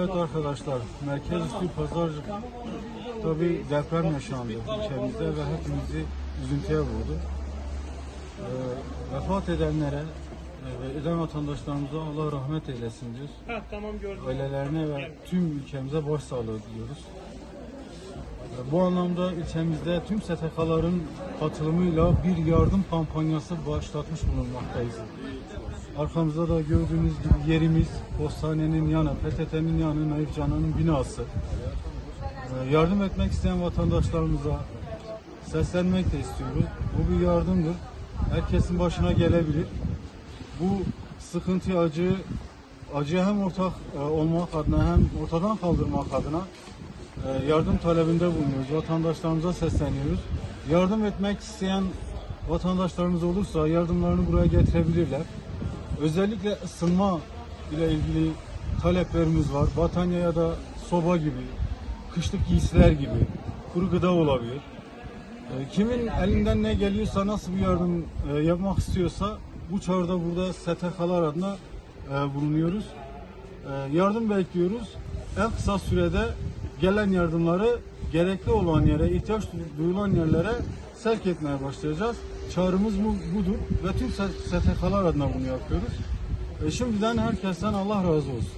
Evet arkadaşlar, Merkez Üstü Pazarcık tabi deprem yaşandı ülkemizde ve hepimizi üzüntüye vurdu. Ee, vefat edenlere e, ve ölen vatandaşlarımıza Allah rahmet eylesin diyoruz. Ha tamam gördüm. Ailelerine ve tüm ülkemize başsağlığı diliyoruz. Ee, Bu anlamda ilçemizde tüm STK'ların katılımıyla bir yardım kampanyası başlatmış bulunmaktayız. Arkamızda da gördüğünüz gibi yerimiz postanenin yanı, PTT'nin yanı, Naif Canan'ın binası. Ee, Yardım etmek isteyen vatandaşlarımıza seslenmek de istiyoruz. Bu bir yardımdır. Herkesin başına gelebilir. Bu sıkıntı acı acıya hem ortak e, olmak adına hem ortadan kaldırmak adına e, yardım talebinde bulunuyoruz. Vatandaşlarımıza sesleniyoruz. Yardım etmek isteyen vatandaşlarımız olursa yardımlarını buraya getirebilirler. Özellikle ısınma ile ilgili taleplerimiz var. Battaniye ya da soba gibi, kışlık giysiler gibi, kuru gıda olabilir. E, Kimin elinden ne geliyorsa, nasıl bir yardım e, yapmak istiyorsa bu çağrıda burada STK'lar adına e, bulunuyoruz. E, Yardım bekliyoruz. En kısa sürede gelen yardımları gerekli olan yere, ihtiyaç duyulan yerlere sevk etmeye başlayacağız. Çağrımız bu, budur ve tüm STK'lar adına bunu yapıyoruz. E, Şimdiden herkesten Allah razı olsun.